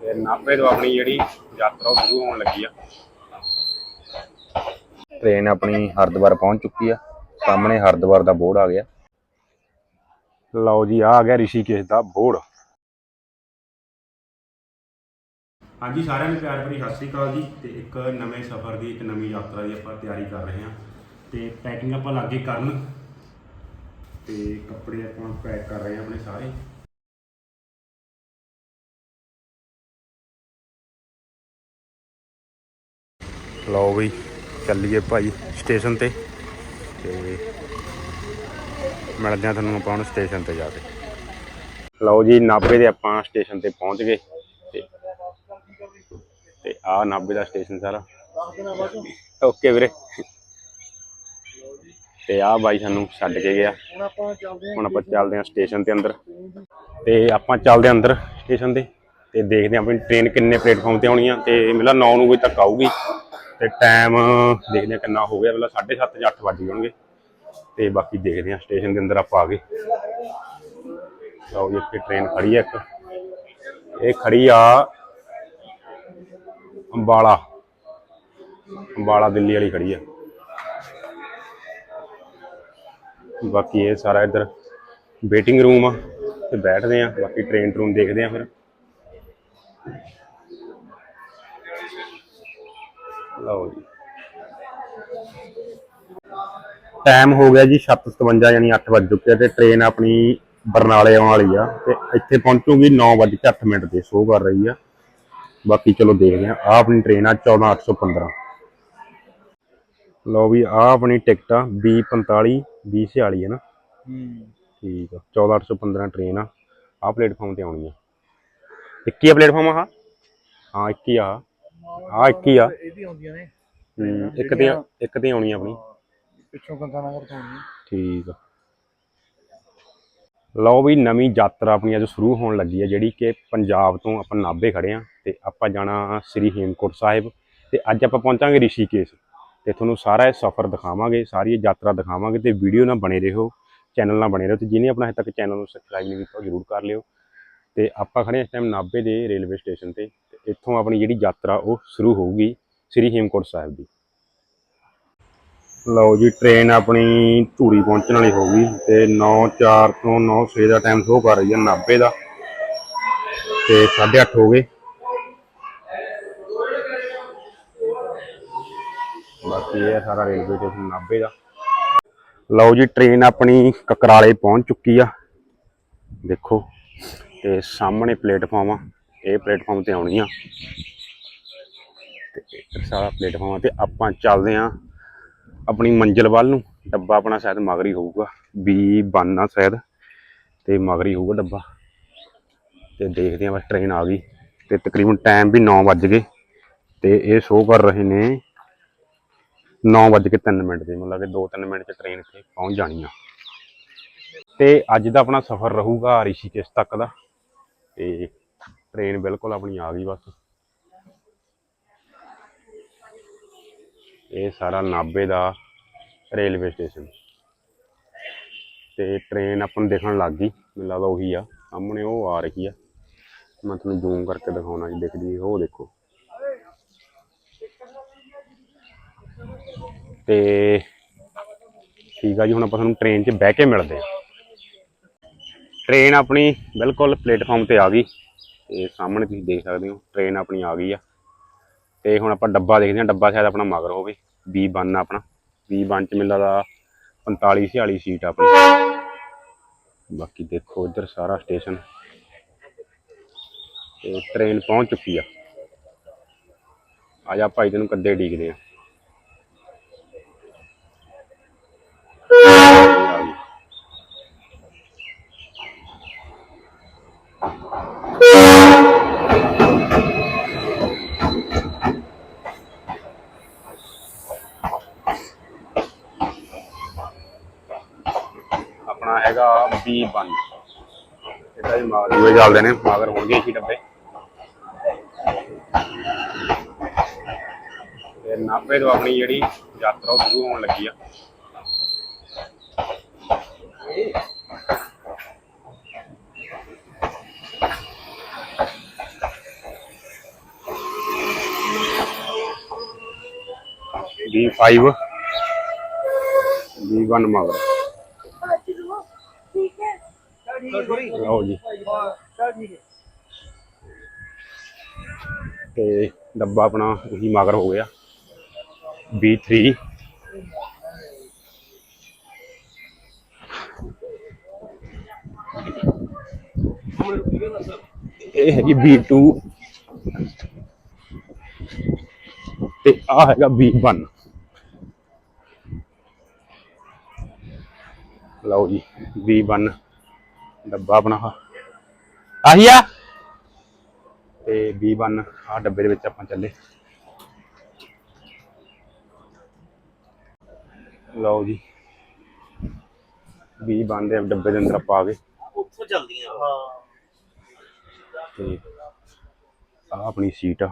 ਤੇ ਨਾਭੇ ਤੋਂ ਆਪਣੀ ਜਿਹੜੀ ਯਾਤਰਾ ਉਹ ਸ਼ੁਰੂ ਹੋਣ ਲੱਗੀ ਆ। ਟ੍ਰੇਨ ਆਪਣੀ ਹਰਿਦੁਆਰ ਪਹੁੰਚ ਚੁੱਕੀ ਆ। ਸਾਹਮਣੇ ਹਰਿਦੁਆਰ ਦਾ ਬੋਰਡ ਆ ਗਿਆ। ਲਓ ਜੀ ਆ ਆ ਗਿਆ ਰਿਸ਼ੀਕੇਸ਼ ਦਾ ਬੋਰਡ। ਹਾਂਜੀ ਸਾਰਿਆਂ ਨੂੰ ਪਿਆਰ ਭਰੀ ਸਤਿ ਸ੍ਰੀ ਅਕਾਲ ਜੀ। ਤੇ ਇੱਕ ਨਵੇਂ ਸਫ਼ਰ ਦੀ ਇੱਕ ਨਵੀਂ ਯਾਤਰਾ ਦੀ ਆਪਾਂ ਤਿਆਰੀ ਕਰ ਰਹੇ ਹਾਂ। ਤੇ ਪੈਕਿੰਗ ਆਪਾਂ ਲਾਗੇ ਕਰਨ। ਤੇ ਕੱਪੜੇ ਆਪਾਂ ਪੈਕ ਕਰ ਰਹੇ ਹਾਂ ਆਪਣੇ ਸਾਰੇ। ਲਓ ਬਈ, ਚੱਲੀਏ ਭਾਈ ਸਟੇਸ਼ਨ ਤੇ। ਤੇ ਮਿਲਦੇ ਹਾਂ ਤੁਹਾਨੂੰ ਆਪਾਂ ਹੁਣ ਸਟੇਸ਼ਨ ਤੇ ਜਾ ਕੇ। ਲਓ ਜੀ, ਨਾਭੇ ਦੇ ਆਪਾਂ ਸਟੇਸ਼ਨ ਤੇ ਪਹੁੰਚ ਗਏ। ਤੇ ਤੇ ਆ ਨਾਭੇ ਦਾ ਸਟੇਸ਼ਨ ਸਾਰਾ। ਓਕੇ ਵੀਰੇ। ਤੇ ਆ ਬਾਈ ਸਾਨੂੰ ਛੱਡ ਕੇ ਗਿਆ। ਹੁਣ ਆਪਾਂ ਚੱਲਦੇ ਹੁਣ ਹਾਂ ਸਟੇਸ਼ਨ ਤੇ ਅੰਦਰ। ਤੇ ਆਪਾਂ ਚੱਲਦੇ ਹਾਂ ਅੰਦਰ ਸਟੇਸ਼ਨ ਤੇ। ਤੇ ਦੇਖਦੇ ਹਾਂ ਆਪਣੀ ਟ੍ਰੇਨ ਕਿੰਨੇ ਪਲੇਟਫਾਰਮ ਤੇ ਆਉਣੀ ਆ ਤੇ ਮੇਲਾ 9 ਨੂੰ ਵਜੇ ਤੱਕ ਆਊਗੀ। ਤੇ ਟਾਈਮ ਦੇਖਦੇ ਹਾਂ ਕਿੰਨਾ ਹੋ ਗਿਆ, ਮੇਲਾ 7:30 ਜਾਂ 8 ਵੱਜ ਜਾਣਗੇ ਤੇ ਬਾਕੀ ਦੇਖਦੇ ਹਾਂ ਸਟੇਸ਼ਨ ਦੇ ਅੰਦਰ ਆਪਾਂ ਆ ਗਏ। ਲਓ ਜੀ, ਇੱਥੇ ਟ੍ਰੇਨ ਖੜੀ ਆ ਇੱਕ। ਇਹ ਖੜੀ ਆ ਅੰਬਾਲਾ। ਅੰਬਾਲਾ ਦਿੱਲੀ ਵਾਲੀ ਖੜੀ ਆ। ਬਾਕੀ ਇਹ ਸਾਰਾ ਇੱਧਰ ਵੇਟਿੰਗ ਰੂਮ ਆ, ਤੇ ਬੈਠਦੇ ਆ ਬਾਕੀ ਟ੍ਰੇਨ ਟਰੂਨ ਦੇਖਦੇ ਆ ਫਿਰ। ਲਓ ਜੀ। ਟਾਈਮ ਹੋ ਗਿਆ ਜੀ 7:57 ਯਾਨੀ 8 ਵੱਜ ਚੁੱਕੇ ਤੇ ਟ੍ਰੇਨ ਆਪਣੀ ਬਰਨਾਲੇ ਆਉਣ ਵਾਲੀ ਆ ਤੇ ਇੱਥੇ ਪਹੁੰਚੂਗੀ 9:08 ਮਿੰਟ ਤੇ ਸ਼ੋਅ ਕਰ ਰਹੀ ਆ। ਬਾਕੀ ਚਲੋ ਦੇਖਦੇ ਆ ਆ ਆਪਣੀ ਟ੍ਰੇਨ ਆ 14815 ਲਓ ਵੀ ਆ ਆਪਣੀ ਟਿਕਟ ਆ 2045 2046 ਹੈ ਨਾ? ਠੀਕ ਆ 14815 ਟ੍ਰੇਨ ਆ ਆ ਪਲੇਟਫਾਰਮ ਤੇ ਆਉਣੀ ਆ। 21 ਆ ਪਲੇਟਫਾਰਮ ਆ ਹਾਂ 21 ਆ। ਆ। 21 ਆ ਆਉਂਦੀਆਂ ਨੇ। ਹੂੰ, ਇੱਕ ਤੇ ਇੱਕ ਤੇ ਆਉਣੀ ਆਪਣੀ। ਪਿੱਛੋਂ ਗੰਗਾ ਨਗਰ ਤੋਂ ਆਉਣੀ ਠੀਕ ਆ। ਲਓ ਵੀ ਨਵੀਂ ਯਾਤਰਾ ਆਪਣੀ ਅੱਜ ਸ਼ੁਰੂ ਹੋਣ ਲੱਗੀ ਹੈ ਜਿਹੜੀ ਕਿ ਪੰਜਾਬ ਤੋਂ ਆਪਾਂ ਨਾਭੇ ਖੜੇ ਆ ਤੇ ਆਪਾਂ ਜਾਣਾ ਸ੍ਰੀ ਹੇਮਕੁੰਟ ਸਾਹਿਬ ਤੇ ਅੱਜ ਆਪਾਂ ਪਹੁੰਚਾਂਗੇ ਰਿਸ਼ੀਕੇਸ਼ ਤੇ ਤੁਹਾਨੂੰ ਸਾਰਾ ਇਹ ਸਫ਼ਰ ਦਿਖਾਵਾਂਗੇ ਸਾਰੀ ਇਹ ਯਾਤਰਾ ਦਿਖਾਵਾਂਗੇ ਤੇ ਵੀਡੀਓ ਨਾਲ ਬਣੇ ਰਹੋ ਚੈਨਲ ਨਾਲ ਬਣੇ ਰਹੋ ਤੇ ਜਿਹਨੇ ਆਪਣਾ ਹਜੇ ਤੱਕ ਚੈਨਲ ਨੂੰ ਸਬਸਕ੍ਰਾਈਬ ਨਹੀਂ ਕੀਤਾ ਜ਼ਰੂਰ ਕਰ ਲਿਓ। ਤੇ ਆਪਾਂ ਖੜੇ ਇਸ ਟਾਈਮ ਨਾਭੇ ਦੇ ਰੇਲਵੇ ਸਟੇਸ਼ਨ ਤੇ ਤੇ ਇੱਥੋਂ ਆਪਣੀ ਜਿਹੜੀ ਯਾਤਰਾ ਉਹ ਸ਼ੁਰੂ ਹੋਊਗੀ ਸ੍ਰੀ ਹੇਮਕੁੰਟ ਸਾਹਿਬ ਦੀ। ਲਓ ਜੀ ਟ੍ਰੇਨ ਆਪਣੀ ਧੂਰੀ ਪਹੁੰਚਣ ਵਾਲੀ ਹੋਊਗੀ ਗਈ ਤੇ 9:04 ਤੋਂ 9:06 ਦਾ ਟਾਈਮ ਸ਼ੋਅ ਕਰ ਰਹੀ ਹੈ 90 ਦਾ। ਤੇ 8:30 ਹੋ ਗਏ। ਬਾਕੀ ਇਹ ਸਾਰਾ ਰੇਲਵੇ ਸਟੇਸ਼ਨ 90 ਦਾ। ਲਓ ਜੀ ਟ੍ਰੇਨ ਆਪਣੀ ਕਕਰਾਲੇ ਪਹੁੰਚ ਚੁੱਕੀ ਆ। ਦੇਖੋ। ਤੇ ਸਾਹਮਣੇ ਪਲੇਟਫਾਰਮ ਆ, ਇਹ ਪਲੇਟਫਾਰਮ ਤੇ ਆਉਣੀਆਂ ਆ। ਤੇ ਸਾਰਾ ਪਲੇਟਫਾਰਮ ਆ ਤੇ ਆਪਾਂ ਚੱਲਦੇ ਆ ਆਪਣੀ ਮੰਜ਼ਿਲ ਵੱਲ ਨੂੰ। ਡੱਬਾ ਆਪਣਾ ਸ਼ਾਇਦ ਮਗਰੀ ਹੋਊਗਾ, ਬੀ ਬਾਨਾ ਸ਼ਾਇਦ, ਤੇ ਮਗਰੀ ਹੋਊਗਾ ਡੱਬਾ। ਤੇ ਦੇਖਦੇ ਆਂ ਬਸ ਟ੍ਰੇਨ ਆ ਗਈ। ਤੇ ਤਕਰੀਬਨ ਟਾਈਮ ਵੀ 9 ਵੱਜ ਗਏ। ਤੇ ਇਹ ਸ਼ੋਅ ਕਰ ਰਹੇ ਨੇ 9 ਵੱਜ ਕੇ 3 ਮਿੰਟ ਦੇ, ਮਤਲਬ ਕਿ 2-3 ਮਿੰਟ ਚ ਟ੍ਰੇਨ ਇੱਥੇ ਪਹੁੰਚ ਜਾਣੀ ਆ। ਤੇ ਅੱਜ ਦਾ ਆਪਣਾ ਸਫ਼ਰ ਰਹੂਗਾ ਰਿਸ਼ੀਕੇਸ਼ ਤੱਕ ਦਾ। ਤੇ ਟ੍ਰੇਨ ਬਿਲਕੁਲ ਆਪਣੀ ਆ ਗਈ ਬਸ। ਇਹ ਸਾਰਾ ਨਾਭੇ ਦਾ ਰੇਲਵੇ ਸਟੇਸ਼ਨ। ਤੇ ਟ੍ਰੇਨ ਆਪਾਂ ਨੂੰ ਦੇਖਣ ਲੱਗ ਗਈ, ਮੈਨੂੰ ਲੱਗਦਾ ਉਹੀ ਆ, ਸਾਹਮਣੇ ਉਹ ਆ ਰਹੀ ਆ। ਮੈਂ ਤੁਹਾਨੂੰ ਜ਼ੂਮ ਕਰਕੇ ਦਿਖਾਉਣਾ ਜੀ, ਦਿਖਦੀ ਉਹ ਦੇਖੋ। ਤੇ ਠੀਕ ਆ ਜੀ, ਹੁਣ ਆਪਾਂ ਤੁਹਾਨੂੰ ਟ੍ਰੇਨ 'ਚ ਬਹਿ ਕੇ ਮਿਲਦੇ ਆ। ਟ੍ਰੇਨ ਆਪਣੀ ਬਿਲਕੁਲ ਪਲੇਟਫਾਰਮ ਤੇ ਆ ਗਈ ਤੇ ਸਾਹਮਣੇ ਤੁਸੀਂ ਦੇਖ ਸਕਦੇ ਹੋ, ਟ੍ਰੇਨ ਆਪਣੀ ਆ ਗਈ ਆ। ਤੇ ਹੁਣ ਆਪਾਂ ਡੱਬਾ ਦੇਖਦੇ ਹਾਂ, ਡੱਬਾ ਸ਼ਾਇਦ ਆਪਣਾ ਮਗਰ ਹੋਵੇ ਬੀ B1 ਆਪਣਾ। ਬੀ ਬੰਨ ਚ ਮਿਲਦਾ ਦਾ 45 46 ਸੀਟ ਆਪਣੀ। ਬਾਕੀ ਦੇਖੋ ਇੱਧਰ ਸਾਰਾ ਸਟੇਸ਼ਨ। ਤੇ ਟ੍ਰੇਨ ਪਹੁੰਚ ਚੁੱਕੀ ਆ। ਆ ਜਾ ਭਾਈ ਤੈਨੂੰ ਕੱਦੇ ਡੀਕਦੇ ਆ ਆ। ਚੱਲਦੇ ਨੇ। ਮਗਰ ਹੋਣਗੇ ਇਹੀ ਡੱਬੇ। ਤੇ ਨਾਭੇ ਤੋਂ ਆਪਣੀ ਜਿਹੜੀ ਯਾਤਰਾ ਉਹ ਸ਼ੁਰੂ ਹੋਣ ਲੱਗੀ ਆ। D5 D1 ਮਗਰ ਲਓ ਜੀ। ਤੇ ਡੱਬਾ ਆਪਣਾ ਉਹੀ ਮਗਰ ਹੋ ਗਿਆ। B3 ਇਹ ਹੈਗੀ B2 ਤੇ ਆ ਹੈਗਾ B1 ਲਓ ਜੀ B1 ਡੱਬਾ ਆਪਣਾ ਆਹ। ਆ? ਤੇ B1 ਆ ਡੱਬੇ ਦੇ ਵਿੱਚ ਆਪਾਂ ਚੱਲੇ। ਲਓ ਜੀ। B1 ਦੇ ਡੱਬੇ ਦੇ ਅੰਦਰ ਆਪਾਂ ਆ ਗਏ। ਉੱਥੋਂ ਚੱਲਦੀਆਂ ਹਾਂ। ਤੇ ਆ ਆਪਣੀ ਸੀਟ ਆ।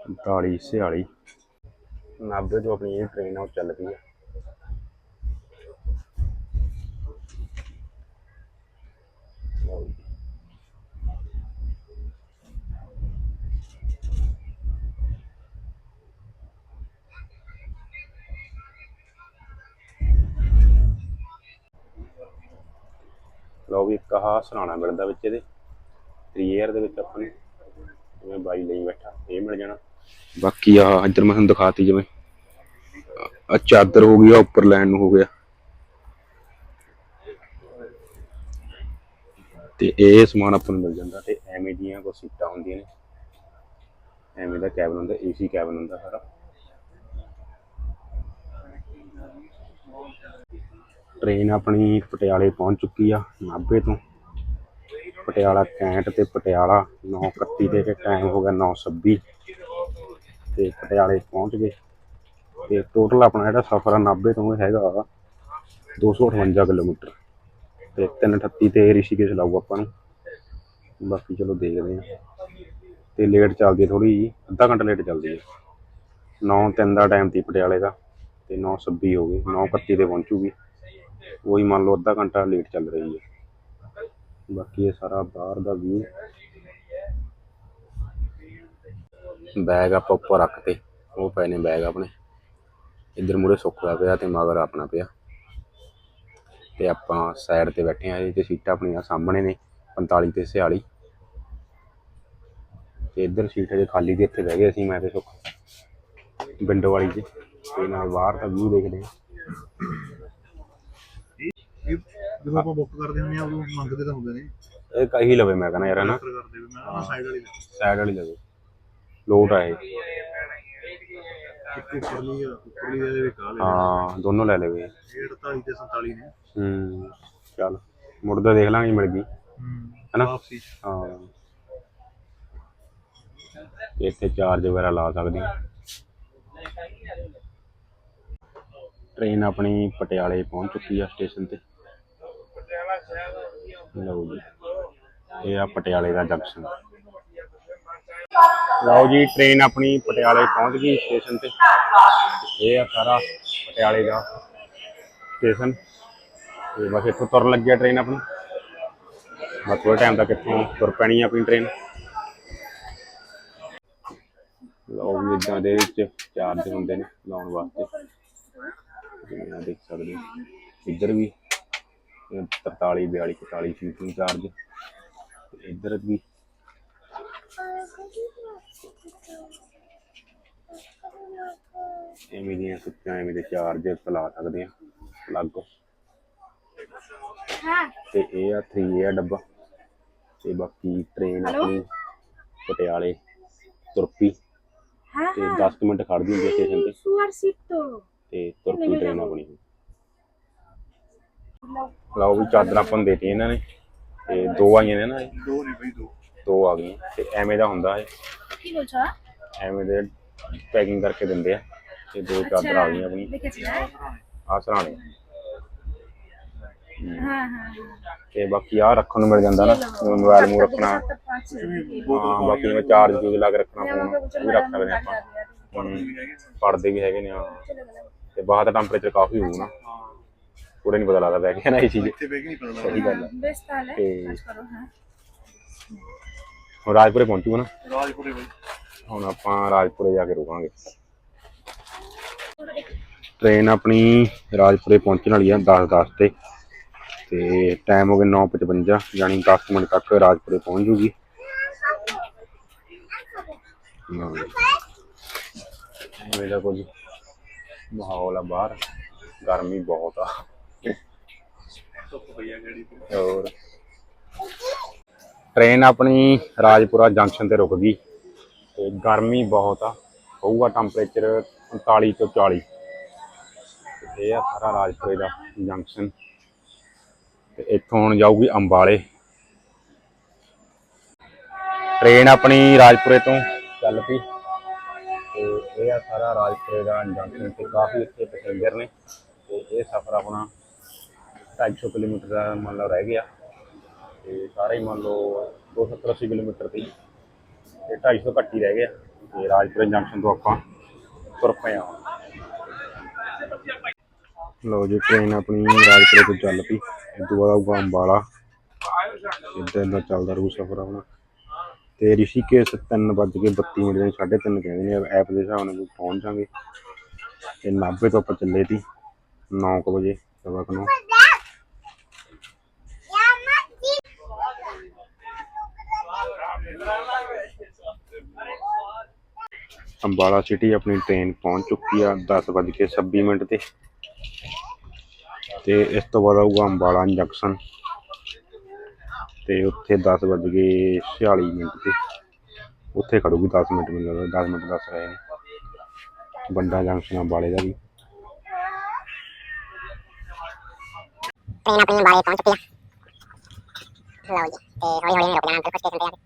39 46 90 ਜੋ ਆਪਣੀ ਇਹ ਟ੍ਰੇਨ ਆ ਉਹ ਚੱਲ ਪਈ ਆ। ਲਓ ਵੀ ਇੱਕ ਆਹ ਸਰਾਣਾ ਮਿਲਦਾ ਵਿੱਚ ਇਹਦੇ। 3 ਦੇ ਵਿੱਚ ਆਪਾਂ ਨੂੰ, ਜਿਵੇਂ ਬਾਈ ਲਈ ਬੈਠਾ, ਇਹ ਮਿਲ ਜਾਣਾ। ਬਾਕੀ ਆ ਇੱਧਰ ਮੈਂ ਤੁਹਾਨੂੰ ਦਿਖਾਤੀ ਜਿਵੇਂ ਆ ਚਾਦਰ ਹੋ ਗਈ ਆ ਉੱਪਰ ਲੈਣ ਨੂੰ ਹੋ ਗਿਆ। ਤੇ ਇਹ ਸਮਾਨ ਆਪਾਂ ਨੂੰ ਮਿਲ ਜਾਂਦਾ ਤੇ ਐਵੇਂ ਦੀਆਂ ਕੋ ਸੀਟਾਂ ਹੁੰਦੀਆਂ ਨੇ। ਐਵੇਂ ਦਾ ਕੈਬਨ ਹੁੰਦਾ, ਏਸੀ ਕੈਬਨ ਹੁੰਦਾ ਸਾਰਾ। ਟ੍ਰੇਨ ਆਪਣੀ ਪਟਿਆਲੇ ਪਹੁੰਚ ਚੁੱਕੀ ਆ, ਨਾਭੇ ਤੋਂ। ਪਟਿਆਲਾ ਕੈਂਟ ਤੇ ਪਟਿਆਲਾ 931 ਦੇ ਤੇ ਟਾਈਮ ਹੋ ਗਿਆ 926 ਤੇ ਪਟਿਆਲੇ ਪਹੁੰਚ ਗਏ। ਤੇ ਟੋਟਲ ਆਪਣਾ ਜਿਹੜਾ ਸਫ਼ਰ ਆ, ਨਾਭੇ ਤੋਂ ਇਹ ਹੈਗਾ 258 ਕਿਲੋਮੀਟਰ। ਤੇ 338 ਤੇ ਰਿਸ਼ੀਕੇਸ਼ ਲਾਊ ਆਪਾਂ ਨੂੰ। ਬਾਕੀ ਚਲੋ ਦੇਖਦੇ ਹਾਂ। ਤੇ ਲੇਟ ਚੱਲਦੀ ਥੋੜੀ ਜੀ ਅੱਧਾ ਘੰਟਾ ਲੇਟ ਚੱਲਦੀ ਹੈ। 9:03 ਦਾ ਟਾਈਮ ਸੀ ਪਟਿਆਲੇ ਦਾ, ਤੇ 9:26 ਹੋ ਗਏ 9:31 ਤੇ ਪਹੁੰਚੂਗੀ। ਉਹੀ ਮੰਨ ਲਓ ਅੱਧਾ ਘੰਟਾ ਲੇਟ ਚੱਲ ਰਹੀ ਹੈ। ਬਾਕੀ ਇਹ ਸਾਰਾ ਬਾਹਰ ਦਾ ਵਿਊ ਬੈਗ ਆਪਾਂ ਉੱਪਰ ਰੱਖਤੇ ਉਹ ਪਏ ਨੇ ਬੈਗ ਆਪਣੇ। ਇੱਧਰ ਮੂਰੇ ਸੁੱਕਦਾ ਪਿਆ ਤੇ ਮਗਰ ਆਪਣਾ ਪਿਆ। ਤੇ ਆਪਾਂ ਸਾਈਡ ਤੇ ਬੈਠੇ ਆ ਇਹ ਤੇ ਸੀਟਾਂ ਆਪਣੀਆਂ ਸਾਹਮਣੇ ਨੇ 45 ਤੇ 46 ਤੇ ਇੱਧਰ ਸੀਟ ਹਜੇ ਖਾਲੀ ਦੀ ਇੱਥੇ ਬਹਿ ਗਏ ਅਸੀਂ ਮੈਂ ਤੇ ਸੁੱਖ। ਵਿੰਡੋ ਵਾਲੀ 'ਚ ਤੇ ਨਾਲ ਬਾਹਰ ਦਾ ਵਿਊ ਦੇਖਦੇ ਇਹ ਜਦੋਂ ਆਪਾਂ ਬੁੱਕ ਕਰਦੇ ਹੁੰਦੇ ਆ ਉਦੋਂ ਮੰਗਦੇ ਤਾਂ ਹੁੰਦੇ ਨੇ। ਇਹ ਕਹੀ ਲਵੇ ਮੈਂ ਕਹਿੰਦਾ ਯਾਰ ਹਨਾ? ਸਾਈਡ ਵਾਲੀ। ਸਾਈਡ ਵਾਲੀ ਲਵੇ। ਲੋਟ ਆ ਇਹ। ਇੱਕ ਉੱਪਰਲੀ ਆ ਉੱਪਰਲੀ ਦੇ ਵੀ ਕਾਲ ਹੈ ਹਾਂ ਦੋਨੋਂ ਲੈ ਲਵੇ। 48 ਤੇ 47 ਨੇ। ਹੂੰ ਚੱਲ ਮੁੜਦਾ ਦੇਖ ਲਾਂਗੇ ਮਿਲ ਗਈ। ਹੈਨਾ? ਵਾਪਸੀ। ਹਾਂ। ਤੇ ਇੱਥੇ ਚਾਰਜ ਵਗੈਰਾ ਲਾ ਸਕਦੇ ਹਾਂ। ਟ੍ਰੇਨ ਆਪਣੀ ਪਟਿਆਲੇ ਪਹੁੰਚ ਚੁੱਕੀ ਆ ਸਟੇਸ਼ਨ ਤੇ। ਲਓ ਜੀ ਇਹ ਆ ਪਟਿਆਲੇ ਦਾ ਜੰਕਸ਼ਨ। ਲਓ ਜੀ ਟ੍ਰੇਨ ਆਪਣੀ ਪਟਿਆਲੇ ਪਹੁੰਚ ਗਈ ਸਟੇਸ਼ਨ ਤੇ। ਇਹ ਆ ਸਾਰਾ ਪਟਿਆਲੇ ਦਾ ਸਟੇਸ਼ਨ ਤੇ ਬਸ ਇੱਥੋਂ ਤੁਰਨ ਲੱਗਿਆ ਆ ਟ੍ਰੇਨ ਆਪਣੀ। ਬਸ ਥੋੜੇ ਟਾਈਮ ਤੱਕ ਇੱਥੋਂ ਤੁਰ ਪੈਣੀ ਆ ਆਪਣੀ ਟ੍ਰੇਨ ਲਓ ਵੀ ਇਦਾਂ ਦੇ ਵਿੱਚ ਚਾਰਜ ਹੁੰਦੇ ਨੇ ਲਾਉਣ ਵਾਸਤੇ। ਜਿਵੇਂ ਆ ਦੇਖ ਸਕਦੇ ਹੋ। ਇੱਧਰ ਵੀ ਇਹ 43 42 41 ਫੀਟ ਨੂੰ ਚਾਰਜ ਇੱਧਰ ਵੀ ਐਵੇਂ ਦੀਆਂ ਸੁੱਚਾਂ ਐਵੇਂ ਦੇ ਚਾਰਜ ਲਾ ਸਕਦੇ ਆ ਪਲੱਗ ਤੇ ਇਹ ਆ 3 ਆ ਡੱਬਾ। ਤੇ ਬਾਕੀ ਟ੍ਰੇਨ ਆਪਣੀ ਪਟਿਆਲੇ ਤੁਰਪੀ। ਤੇ 10 ਕੁ ਮਿੰਟ ਖੜਦੀ ਹੁੰਦੀ ਹੈ ਸਟੇਸ਼ਨ ਤੇ। Suarcito. ਤੇ। ਤੁਰਪੀ ਟ੍ਰੇਨ ਆਪਣੀ। ਲਓ। ਵੀ ਚਾਦਰਾਂ ਆਪਾਂ ਨੂੰ ਦੇਤੀਆਂ ਇਹਨਾਂ ਨੇ। ਤੇ ਦੋ ਆਈਆਂ ਨੇ ਨਾ ਦੋ ਨੇ ਬਈ ਦੋ। ਦੋ ਆ ਗਈਆਂ ਤੇ ਐਵੇਂ ਦਾ ਹੁੰਦਾ ਇਹ। Kilo siya? ਐਵੇਂ ਦੇ ਪੈਕਿੰਗ ਕਰਕੇ ਦਿੰਦੇ ਆ। ਤੇ ਦੋ ਚਾਦਰ ਆ ਗਈਆਂ ਆਪਣੀ? ਆ ਸਰਾਣੇ Ha, ha. ਤੇ ਬਾਕੀ ਆ ਰੱਖਣ ਨੂੰ ਮਿਲ ਜਾਂਦਾ ਨਾ। ਮੋਬਾਈਲ ਨੂੰ ਰੱਖਣਾ। ਹਾਂ ਬਾਕੀ ਜਿਵੇਂ ਚਾਰਜ ਚੂਜ ਲਾ ਕੇ ਰੱਖਣਾ ਫੋਨ ਉਹ ਵੀ ਰੱਖ ਸਕਦੇ ਆ ਆਪਾਂ। ਪੜਦੇ ਵੀ ਹੈਗੇ ਨੇ ਹਾਂ ਤੇ ਬਾਹਰ ਦਾ ਟੈਂਪਰੇਚਰ ਕਾਫੀ ਹੋਊ ਨਾ। ਪੂਰੇ ਨਹੀਂ ਪਤਾ ਲੱਗਦਾ ਬੈ ਕੇ ਨਾ ਇਹ ਚੀਜ਼। ਇੱਥੇ ਬਹਿ ਕੇ ਨਹੀਂ ਪਤਾ ਸਹੀ ਗੱਲ ਹੈ। karo, ha? ਹੁਣ ਰਾਜਪੁਰੇ ਪਹੁੰਚੂਗਾ ਨਾ? ਰਾਜਪੁਰੇ ਬਈ। ਹੁਣ ਆਪਾਂ ਰਾਜਪੁਰੇ ਜਾ ਕੇ ਰੁਕਾਂਗੇ। ਟ੍ਰੇਨ ਆਪਣੀ ਰਾਜਪੁਰੇ ਪਹੁੰਚਣ ਵਾਲੀ ਆ 10 10 ਤੇ। ਤੇ ਟਾਈਮ ਹੋ ਗਿਆ 9:55 ਯਾਨੀ 10 ਮਿੰਟ ਤੱਕ ਰਾਜਪੁਰੇ ਪਹੁੰਚ ਜੂਗੀ। ਦਾ ਕੁਝ ਮਾਹੌਲ ਆ ਬਾਹਰ। ਗਰਮੀ ਬਹੁਤ ਆ। ਹੋਰ? ਟ੍ਰੇਨ ਆਪਣੀ ਰਾਜਪੁਰਾ ਜੰਕਸ਼ਨ ਤੇ ਰੁਕ ਗਈ ਤੇ ਗਰਮੀ ਬਹੁਤ ਆ, ਹੋਊਗਾ ਟੈਂਪਰੇਚਰ 39 ਤੋਂ 40 ਤੇ ਇਹ ਆ ਸਾਰਾ ਰਾਜਪੁਰੇ ਦਾ ਜੰਕਸ਼ਨ। ਤੇ ਇੱਥੋਂ ਹੁਣ ਜਾਊਗੀ ਅੰਬਾਲੇ। ਟ੍ਰੇਨ ਆਪਣੀ ਰਾਜਪੁਰੇ ਤੋਂ ਚੱਲ ਪਈ। ਤੇ ਇਹ ਆ ਸਾਰਾ ਰਾਜਪੁਰੇ ਦਾ ਜੰਕਸ਼ਨ ਤੇ ਕਾਫੀ ਇੱਥੇ ਪੈਸੇਂਜਰ ਨੇ। ਤੇ ਇਹ ਸਫ਼ਰ ਆਪਣਾ 250 ਕਿਲੋਮੀਟਰ ਦਾ ਮੰਨ ਲਓ ਰਹਿ ਗਿਆ। ਤੇ ਸਾਰਾ ਹੀ ਮੰਨ ਲਓ 280 ਕਿਲੋਮੀਟਰ ਤੇ ਹੀ। ਤੇ 250 ਘੱਟ ਹੀ ਰਹਿ ਗਿਆ। ਤੇ ਰਾਜਪੁਰੇ ਜੰਕਸ਼ਨ ਤੋਂ ਆਪਾਂ ਤੁਰ ਪਏ ਆ ਲਓ ਜੀ ਟ੍ਰੇਨ ਆਪਣੀ ਰਾਜਪੁਰੇ ਤੋਂ ਚੱਲ ਪਈ। ਇਸ ਤੋਂ ਬਾਅਦ ਆਊਗਾ ਅੰਬਾਲਾ। ਇੱਦਾਂ ਦਾ ਚੱਲਦਾ ਰਹੂ ਸਫ਼ਰ ਆਪਣਾ। ਤੇ ਰਿਸ਼ੀਕੇਸ਼ 3 ਵੱਜ ਕੇ 32 ਮਿੰਟ ਜਾਂ 3:30 ਕਹਿੰਦੇ ਨੇ ਐਪ ਦੇ ਹਿਸਾਬ ਨਾਲ ਪਹੁੰਚ ਜਾਾਂਗੇ ਤੇ ਨਾਭੇ ਤੋਂ ਆਪਾਂ ਚੱਲੇ ਸੀ 9 ਵਜੇ ਸਵਾ ਕੁ ਅੰਬਾਲਾ ਸਿਟੀ ਆਪਣੀ ਟ੍ਰੇਨ ਪਹੁੰਚ ਚੁੱਕੀ ਆ 10:26 ਮਿੰਟ ਤੇ। ਤੇ ਇਸ ਤੋਂ ਬਾਅਦ ਆਊਗਾ ਅੰਬਾਲਾ ਜੰਕਸ਼ਨ ਤੇ ਉੱਥੇ 10:46 ਮਿੰਟ ਤੇ। ਉੱਥੇ ਖੜੂਗੀ 10 ਮਿੰਟ ਮੈਨੂੰ ਲੱਗਦਾ 10 ਮਿੰਟ ਦੱਸ ਰਹੇ ਨੇ। ਬੰਡਾ ਜੰਕਸ਼ਨ ਅੰਬਾਲੇ ਦਾ ਵੀ। ਟ੍ਰੇਨ ਆਪਣੀ ਅੰਬਾਲੇ ਪਹੁੰਚ ਚੁੱਕੀ ਆ। ਲਓ ਜੀ, ਤੇ ਹੌਲੀ ਹੌਲੀ ਰੁਕ ਜਾਣਾ ਅੰਦਰ ਕੁਝ ਸਟੇਸ਼ਨ ਤੇ ਆ। ਕੇ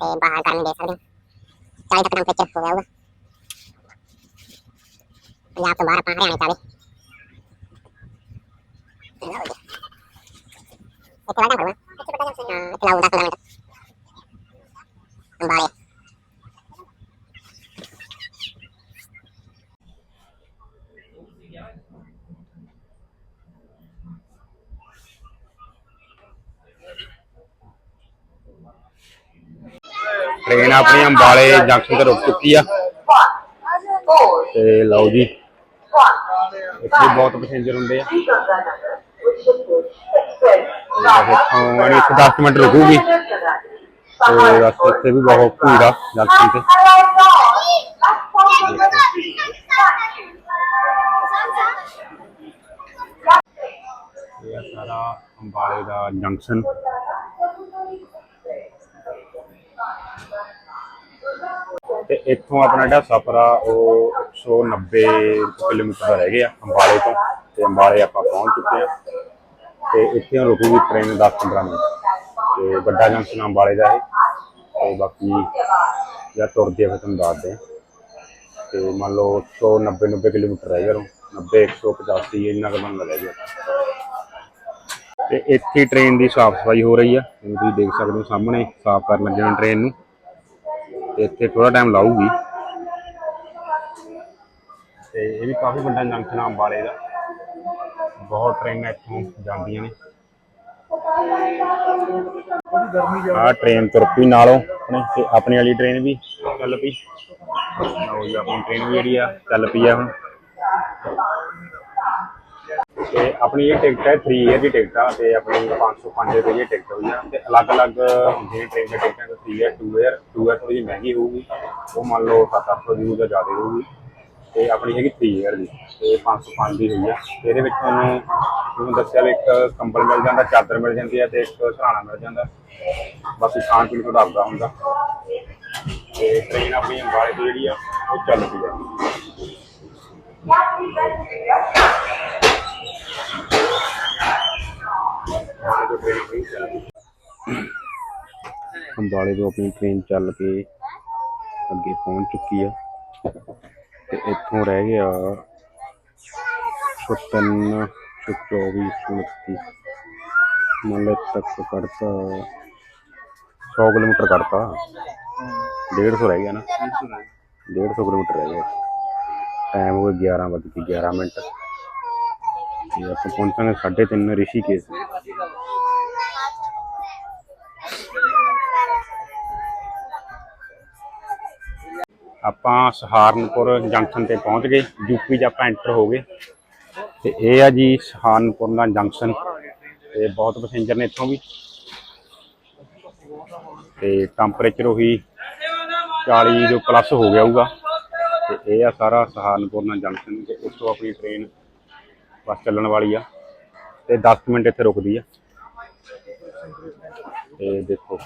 ਤੇ ਬਾਹਰ ਗਰਮੀ ਦੇਖ ਸਕਦੇ ਹੋ 40 ਤੱਕ ਟੈਂਪਰੇਚਰ ਹੋ ਗਿਆ ਹੋਊਗਾ ਪੰਜਾਬ ਤੋਂ ਬਾਹਰ ਆਪਾਂ ਹਰਿਆਣੇ ਚ ਆ ਗਏ ਲਓ ਜੀ ਇੱਥੇ ਵਾਜਾ ਹੋਊਗਾ ਇੱਥੇ ਵਾਜਾ ਹਾਂ ਇੱਥੇ ਲਾਊਗਾ 10 ਮਿੰਟ ਅੰਬਾਲੇ ਟ੍ਰੇਨ ਆਪਣੀ ਅੰਬਾਲੇ ਜੰਕਸ਼ਨ ਤੇ ਰੁਕ ਚੁੱਕੀ ਆ। ਤੇ ਲਓ ਜੀ ਇੱਥੇ ਬਹੁਤ ਪੈਸੇਂਜਰ ਹੁੰਦੇ ਆ। ਤੇ ਇੱਥੋਂ ਇੱਥੇ 10 ਮਿੰਟ ਰੁਕੂਗੀ। ਤੇ ਰਸਤੇ ਇੱਥੇ ਵੀ ਬਹੁਤ ਭੀੜ ਆ ਜੰਕਸ਼ਨ ਤੇ। ਇਹ ਸਾਰਾ ਅੰਬਾਲੇ ਦਾ ਜੰਕਸ਼ਨ। ਤੇ ਇੱਥੋਂ ਆਪਣਾ ਜਿਹੜਾ ਸਫ਼ਰ ਆ, ਉਹ 190 ਕਿਲੋਮੀਟਰ ਦਾ ਰਹਿ ਗਿਆ, ਅੰਬਾਲੇ ਤੋਂ, ਤੇ ਅੰਬਾਲੇ ਆਪਾਂ ਪਹੁੰਚ ਚੁੱਕੇ ਆ ਤੇ ਇੱਥੇ ਰੁਕੂਗੀ ਟ੍ਰੇਨ 10-15 ਮਿੰਟ। ਤੇ ਵੱਡਾ ਜੰਕਸ਼ਨ ਅੰਬਾਲੇ ਦਾ ਇਹ। ਤੇ ਬਾਕੀ ਜਾਂ ਤੁਰਦੇ ਆ ਫਿਰ ਤੁਹਾਨੂੰ ਦੱਸਦੇ ਆ ਤੇ ਮੰਨ ਲਓ 190 90 ਕਿਲੋਮੀਟਰ ਰਹਿ ਗਿਆ 90 185 ਇੰਨਾ ਕੁ ਬੰਦਾ ਰਹਿ ਗਿਆ। ਤੇ ਇੱਥੇ ਟ੍ਰੇਨ ਦੀ ਸਾਫ਼ ਸਫ਼ਾਈ ਹੋ ਰਹੀ ਆ। ਜਿਵੇਂ ਤੁਸੀਂ ਦੇਖ ਸਕਦੇ ਹੋ ਸਾਹਮਣੇ, ਸਾਫ਼ ਕਰਨ ਲੱਗੇ ਹਨ ਟ੍ਰੇਨ ਨੂੰ। ਤੇ ਇੱਥੇ ਥੋੜਾ ਟਾਈਮ ਲਾਊਗੀ। ਤੇ ਇਹ ਵੀ ਕਾਫੀ ਵੱਡਾ ਜੰਕਸ਼ਨ ਆ ਅੰਬਾਲੇ ਦਾ। ਬਹੁਤ ਟ੍ਰੇਨਾਂ ਇੱਥੋਂ ਜਾਂਦੀਆਂ ਨੇ। ਆਹ ਟ੍ਰੇਨ ਤੁਰ ਪਈ ਨਾਲੋਂ ਆਪਣੇ ਤੇ ਆਪਣੀ ਵਾਲੀ ਟ੍ਰੇਨ ਵੀ ਚੱਲ ਪਈ। ਲਓ ਜੀ ਆਪਣੀ ਟ੍ਰੇਨ ਵੀ ਜਿਹੜੀ ਆ ਚੱਲ ਪਈ ਆ ਹੁਣ। ਤੇ ਆਪਣੀ ਇਹ ਟਿਕਟ ਹੈ 3 ਇਅਰ ਦੀ ਟਿਕਟ ਆ ਤੇ ਆਪਣੀ 505 ਰੁਪਏ ਦੀ ਟਿਕਟ ਹੋਈ ਆ ਤੇ ਅਲੱਗ-ਅਲੱਗ ਜਿਹੜੀਆਂ ਟ੍ਰੇਨ ਦੀ ਟਿਕਟਾਂ 3 ਇਅਰ 2 ਇਅਰ 2 ਇਅਰ ਥੋੜੀ ਜਿਹੀ ਮਹਿੰਗੀ ਹੋਊਗੀ। ਉਹ ਮੰਨ ਲਓ 7-800 ਦੀ ਜਾਂ ਜ਼ਿਆਦਾ ਹੋਊਗੀ। ਤੇ ਆਪਣੀ ਹੈਗੀ 3 ਇਅਰ ਦੀ ਤੇ 505 ਦੀ ਹੋਈ ਆ। ਤੇ ਇਹਦੇ ਵਿੱਚ ਤੁਹਾਨੂੰ ਤੁਹਾਨੂੰ ਦੱਸਿਆ ਵੀ ਇੱਕ ਕੰਬਲ ਮਿਲ ਜਾਂਦਾ, ਚਾਦਰ ਮਿਲ ਜਾਂਦੀ ਹੈ ਤੇ ਇੱਕ ਸਰਾਣਾ ਮਿਲ ਜਾਂਦਾ। ਬਾਕੀ ਖਾਣ ਪੀਣ ਤੁਹਾਡਾ ਆਪਦਾ ਹੁੰਦਾ। ਤੇ ਟ੍ਰੇਨ ਆਪਣੀ ਅੰਬਾਲੇ ਤੋਂ ਜਿਹੜੀ ਆ, ਉਹ ਚੱਲ ਪਈ ਆ। ਅੰਬਾਲੇ ਤੋਂ ਆਪਣੀ ਟ੍ਰੇਨ ਚੱਲ ਕੇ ਅੱਗੇ ਪਹੁੰਚ ਚੁੱਕੀ ਆ। ਤੇ ਇੱਥੋਂ ਰਹਿ ਗਿਆ 103 124 129 ਮੰਨ ਤੱਕ ਕੱਢਤਾ। 100 ਕਿਲੋਮੀਟਰ ਕੱਢਤਾ। 150 ਰਹਿ ਗਿਆ ਨਾ। 150 ਕਿਲੋਮੀਟਰ ਰਹਿ ਗਿਆ। ਟਾਈਮ ਹੋ ਗਿਆ 11 ਵੱਜ ਕੇ 11 ਮਿੰਟ। ਤੇ ਆਪਾਂ ਪਹੁੰਚਾਂਗੇ 3:30 ਰਿਸ਼ੀਕੇਸ਼। ਆਪਾਂ ਸਹਾਰਨਪੁਰ ਜੰਕਸ਼ਨ ਤੇ ਪਹੁੰਚ ਗਏ। ਯੂਪੀ 'ਚ ਆਪਾਂ ਐਂਟਰ ਹੋ ਗਏ। ਤੇ ਇਹ ਆ ਜੀ ਸਹਾਰਨਪੁਰ ਦਾ ਜੰਕਸ਼ਨ। ਤੇ ਬਹੁਤ ਪੈਸੇਂਜਰ ਨੇ ਇੱਥੋਂ ਵੀ। ਤੇ ਟੈਂਪਰੇਚਰ ਉਹੀ 40 ਜੋ ਪਲੱਸ ਹੋ ਗਿਆ ਹੋਊਗਾ। ਤੇ ਇਹ ਆ ਸਾਰਾ ਸਹਾਰਨਪੁਰ ਦਾ ਜੰਕਸ਼ਨ। ਤੇ ਉੱਥੋਂ ਆਪਣੀ ਟ੍ਰੇਨ ਬੱਸ ਚੱਲਣ ਵਾਲੀ ਆ। ਤੇ 10 ਮਿੰਟ ਇੱਥੇ ਰੁਕਦੀ ਆ। ਤੇ ਦੇਖੋ।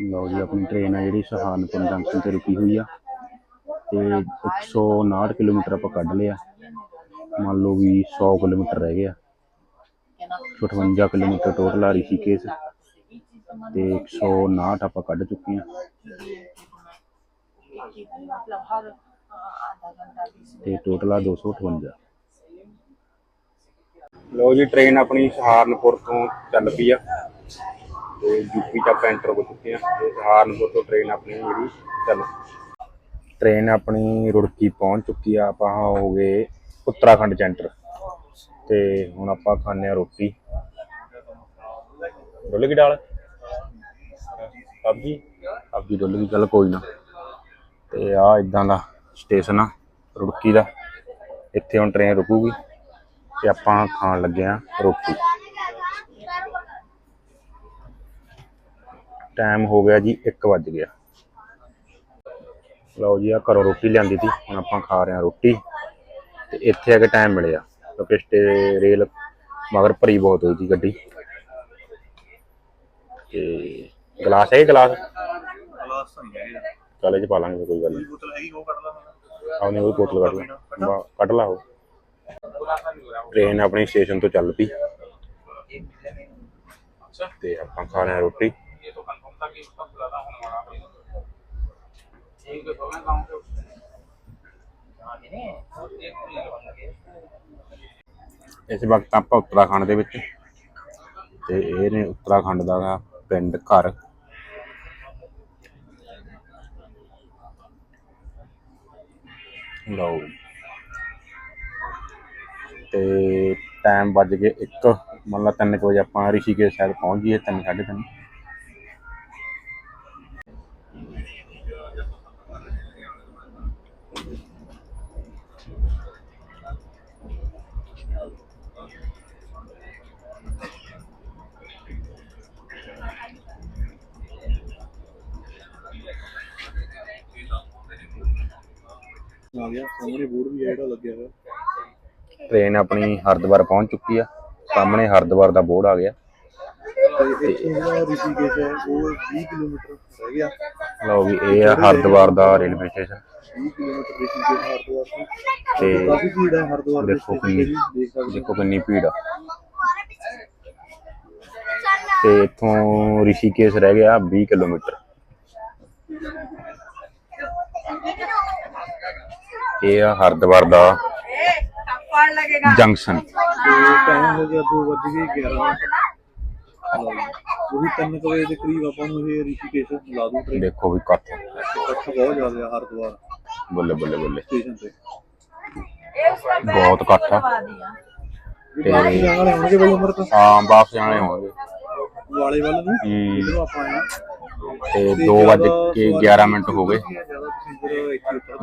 ਲਓ ਜੀ, ਆਪਣੀ ਟ੍ਰੇਨ ਆ ਜਿਹੜੀ ਸਹਾਰਨਪੁਰ ਜੰਕਸ਼ਨ ਤੇ ਰੁਕੀ ਹੋਈ ਆ। ਤੇ 159 ਕਿਲੋਮੀਟਰ ਆਪਾਂ ਕੱਢ ਲਿਆ। ਮੰਨ ਲਓ ਵੀ 100 ਕਿਲੋਮੀਟਰ ਰਹਿ ਗਿਆ। 58 ਕਿਲੋਮੀਟਰ ਟੋਟਲ ਆ ਰਹੀ ਸੀ ਰਿਸ਼ੀਕੇਸ਼ ਤੇ 159 ਆਪਾਂ ਕੱਢ ਚੁੱਕੇ ਆ। ਤੇ ਟੋਟਲ ਆ 258 ਲਓ ਜੀ ਟ੍ਰੇਨ ਆਪਣੀ ਸਹਾਰਨਪੁਰ ਤੋਂ ਚੱਲ ਪਈ ਆ ਤੇ ਯੂਪੀ ਚ ਆਪਾਂ ਐਂਟਰ ਹੋ ਚੁੱਕੇ ਆ ਤੇ ਸਹਾਰਨਪੁਰ ਤੋਂ ਟ੍ਰੇਨ ਆਪਣੀ ਜਿਹੜੀ ਚੱਲ ਟ੍ਰੇਨ ਆਪਣੀ ਰੁੜਕੀ ਪਹੁੰਚ ਚੁੱਕੀ ਆ ਆਪਾਂ ਹੋ ਗਏ ਉੱਤਰਾਖੰਡ ਚ ਐਂਟਰ ਤੇ ਹੁਣ ਆਪਾਂ ਖਾਣੇ ਆ ਰੋਟੀ। ਡੁੱਲ ਗਈ ਦਾਲ ਸਬਜੀ? ਸਬਜੀ ਡੁੱਲ ਗਈ ਚੱਲ ਕੋਈ ਨਾ। ਤੇ ਆ ਇਦਾਂ ਦਾ ਸਟੇਸ਼ਨ ਆ ਰੁੜਕੀ ਦਾ। ਇੱਥੇ ਹੁਣ ਟ੍ਰੇਨ ਰੁਕੂਗੀ ਤੇ ਆਪਾਂ ਖਾਣ ਲੱਗੇ ਆ ਰੋਟੀ। ਟਾਈਮ ਹੋ ਗਿਆ ਜੀ 1 ਵੱਜ ਗਿਆ। ਲਓ ਜੀ ਆ ਘਰੋਂ ਰੋਟੀ ਲਿਆਂਦੀ ਸੀ ਹੁਣ ਆਪਾਂ ਖਾ ਰਹੇ ਆ ਰੋਟੀ। ਤੇ ਇੱਥੇ ਆ ਕੇ ਟਾਈਮ ਮਿਲਿਆ ਕਿਉਂਕਿ ਸਟੇ ਰੇਲ ਮਗਰ ਭਰੀ ਬਹੁਤ ਹੋਈ ਸੀ ਗੱਡੀ। ਤੇ ਗਲਾਸ ਹੈ ਗਲਾਸ? ਗਲਾਸ ਨਹੀਂ ਹੈਗੇ ਚੱਲ ਇਹ ਚ ਪਾ ਲਾਂਗੇ ਕੋਈ ਗੱਲ ਨਹੀਂ ਬੋਤਲ ਹੈਗੀ ਉਹ ਕੱਢ ਲਾ ਆਉਨੇ ਉਹ ਬੋਤਲ ਕੱਢ ਲਾ। ਬਾ- ਕੱਢ ਲਾ ਉਹ। ਟ੍ਰੇਨ ਆਪਣੀ ਸਟੇਸ਼ਨ ਤੋਂ ਚੱਲ ਪਈ। ਤੇ ਆਪਾਂ ਖਾ ਰਹੇ ਆ ਰੋਟੀ। ਇਸ ਵਕਤ ਆਪਾਂ ਉੱਤਰਾਖੰਡ ਦੇ ਵਿੱਚ। ਤੇ ਇਹ ਨੇ ਉੱਤਰਾਖੰਡ ਦਾ ਗਾ ਪਿੰਡ ਘਰ। ਲਓ ਤੇ ਟਾਈਮ ਵੱਜ ਗਏ 1 ਮੰਨ ਲਾ 3 ਵਜੇ ਆਪਾਂ ਰਿਸ਼ੀਕੇਸ਼ ਸ਼ਾਇਦ ਪਹੁੰਚ ਗਏ 3 3:30 ਆ ਗਿਆ। ਸਾਹਮਣੇ ਬੋਰਡ ਵੀ ਹੈ ਜਿਹੜਾ ਲੱਗਿਆ ਹੋਇਆ। ਟ੍ਰੇਨ ਆਪਣੀ ਹਰਿਦੁਆਰ ਪਹੁੰਚ ਚੁੱਕੀ ਆ। ਸਾਹਮਣੇ ਹਰਿਦੁਆਰ ਦਾ ਬੋਰਡ ਆ ਗਿਆ। ਤੇ ਇੱਥੋਂ ਜਿਹੜਾ ਰਿਸ਼ੀਕੇਸ਼ ਹੈ ਉਹ 20 ਕਿਲੋਮੀਟਰ ਰਹਿ ਗਿਆ। ਲਓ ਵੀ ਇਹ ਆ ਹਰਿਦੁਆਰ ਦਾ railway station. 20 kilometre Rishikesh Haridwar ਤੋਂ ਤੇ ਕਾਫੀ ਭੀੜ ਹੈ ਹਰਿਦੁਆਰ ਦੇ ਦੇਖੋ ਸਟੇਸ਼ਨ ਤੇ ਕਿੰਨੀ ਵੀ ਦੇਖ ਸਕਦੇ ਦੇਖੋ ਕਿੰਨੀ ਭੀੜ ਆ। ਤੇ ਇੱਥੋਂ ਰਿਸ਼ੀਕੇਸ਼ ਰਹਿ ਗਿਆ 20 ਕਿਲੋਮੀਟਰ। ਇਹ ਆ ਹਰਿਦੁਆਰ ਦਾ ਜੰਕਸ਼ਨ। ਤੇ ਟਾਈਮ ਹੋ ਗਿਆ 2 ਵੱਜ ਗਏ 11 ਮਿੰਟ ਉਹੀ 3 ਵਜੇ ਦੇ ਕਰੀਬ ਆਪਾਂ ਨੂੰ ਇਹ ਰਿਸ਼ੀਕੇਸ਼ ਲਾ ਦੂ ਟ੍ਰੇਨ ਦੇਖੋ ਵੀ ਇਕੱਠ ਬਹੁਤ ਜ਼ਿਆਦਾ ਆ ਬੱਲੇ ਬੱਲੇ ਬੱਲੇ। ਸਟੇਸ਼ਨ ਤੇ ਬਹੁਤ ਇਕੱਠ ਆ। ਇਹ ਬਾਕੀ ਜਾਣ ਵਾਲੇ ਹੋਣਗੇ। ਬਈ ਉਮਰ ਤੋਂ ਹਾਂ ਵਾਪਸ ਜਾਣੇ ਹੋਣਗੇ। ਵਾਲੇ ਵੱਲ ਨੂੰ। ਜਦੋਂ ਆਪਾਂ ਆਏ ਆ ਤੇ 2 ਵੱਜ ਕੇ 11 ਮਿੰਟ ਹੋ ਗਏ।